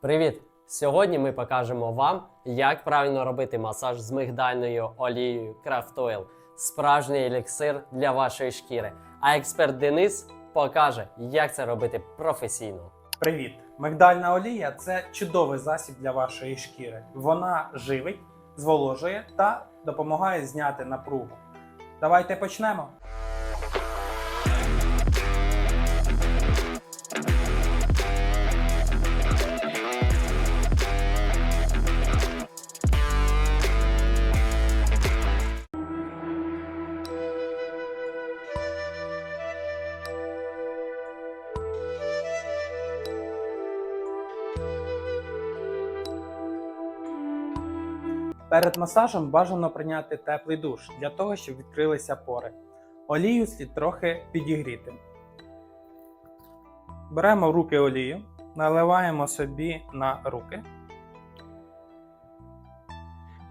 Привіт! Сьогодні ми покажемо вам, як правильно робити масаж з мигдальною олією Craft Oil. Справжній еліксир для вашої шкіри. А експерт Денис покаже, як це робити професійно. Привіт! Мигдальна олія це чудовий засіб для вашої шкіри. Вона живить, зволожує та допомагає зняти напругу. Давайте почнемо. Перед масажем бажано прийняти теплий душ для того, щоб відкрилися пори. Олію слід трохи підігріти. Беремо в руки олію, наливаємо собі на руки.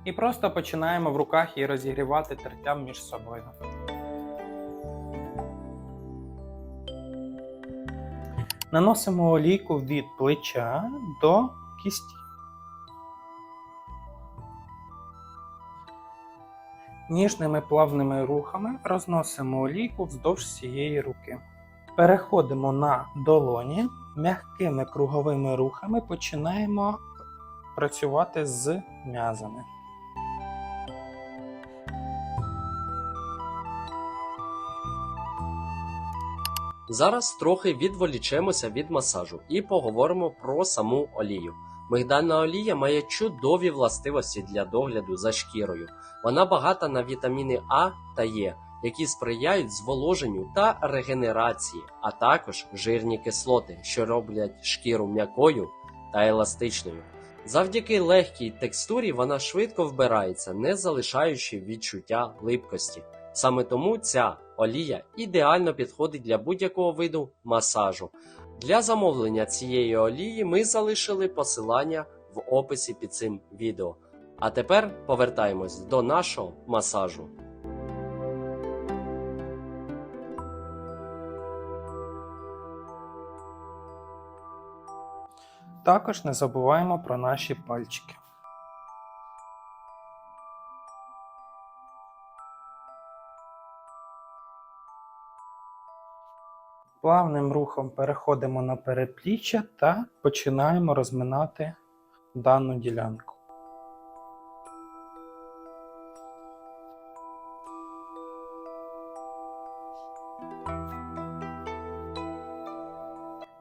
І просто починаємо в руках її розігрівати тертям між собою. Наносимо олійку від плеча до кісті. Ніжними плавними рухами розносимо олійку вздовж всієї руки. Переходимо на долоні, м'якими круговими рухами починаємо працювати з м'язами. Зараз трохи відволічемося від масажу і поговоримо про саму олію. Мигдальна олія має чудові властивості для догляду за шкірою. Вона багата на вітаміни А та Е, які сприяють зволоженню та регенерації, а також жирні кислоти, що роблять шкіру м'якою та еластичною. Завдяки легкій текстурі вона швидко вбирається, не залишаючи відчуття липкості. Саме тому ця олія ідеально підходить для будь-якого виду масажу. Для замовлення цієї олії ми залишили посилання в описі під цим відео. А тепер повертаємось до нашого масажу. Також не забуваємо про наші пальчики. Плавним рухом переходимо на передпліччя та починаємо розминати дану ділянку.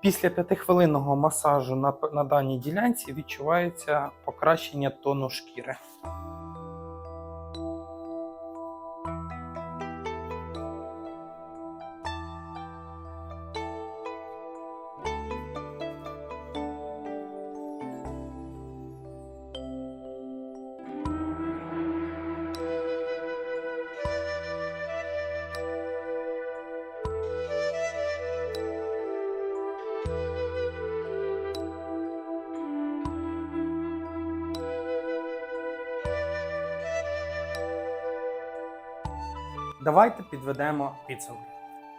Після п'ятихвилинного масажу на, на даній ділянці відчувається покращення тону шкіри. Давайте підведемо підсумки.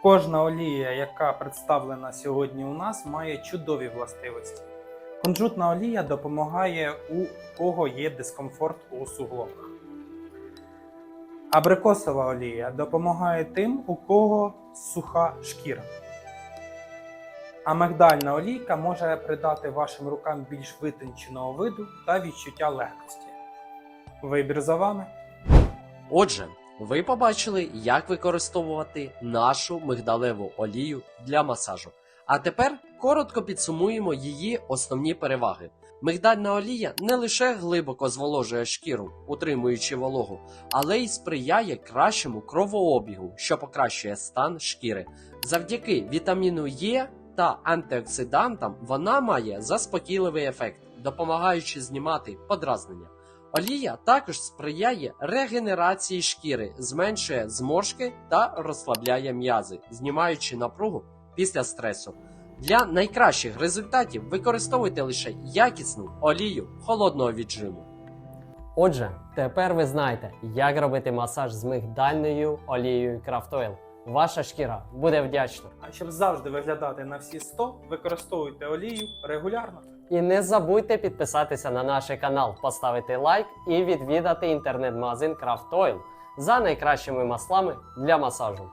Кожна олія, яка представлена сьогодні у нас, має чудові властивості. Кунжутна олія допомагає у кого є дискомфорт у суглобах. Абрикосова олія допомагає тим, у кого суха шкіра. А мигдальна олійка може придати вашим рукам більш витонченого виду та відчуття легкості. Вибір за вами. Отже, ви побачили, як використовувати нашу мигдалеву олію для масажу. А тепер коротко підсумуємо її основні переваги. Мигдальна олія не лише глибоко зволожує шкіру, утримуючи вологу, але й сприяє кращому кровообігу, що покращує стан шкіри. Завдяки вітаміну Е та антиоксидантам вона має заспокійливий ефект, допомагаючи знімати подразнення. Олія також сприяє регенерації шкіри, зменшує зморшки та розслабляє м'язи, знімаючи напругу після стресу. Для найкращих результатів використовуйте лише якісну олію холодного віджиму. Отже, тепер ви знаєте, як робити масаж з мигдальною олією Craft Oil. Ваша шкіра буде вдячна. А щоб завжди виглядати на всі 100, використовуйте олію регулярно. І не забудьте підписатися на наш канал, поставити лайк і відвідати інтернет-магазин Craft за найкращими маслами для масажу.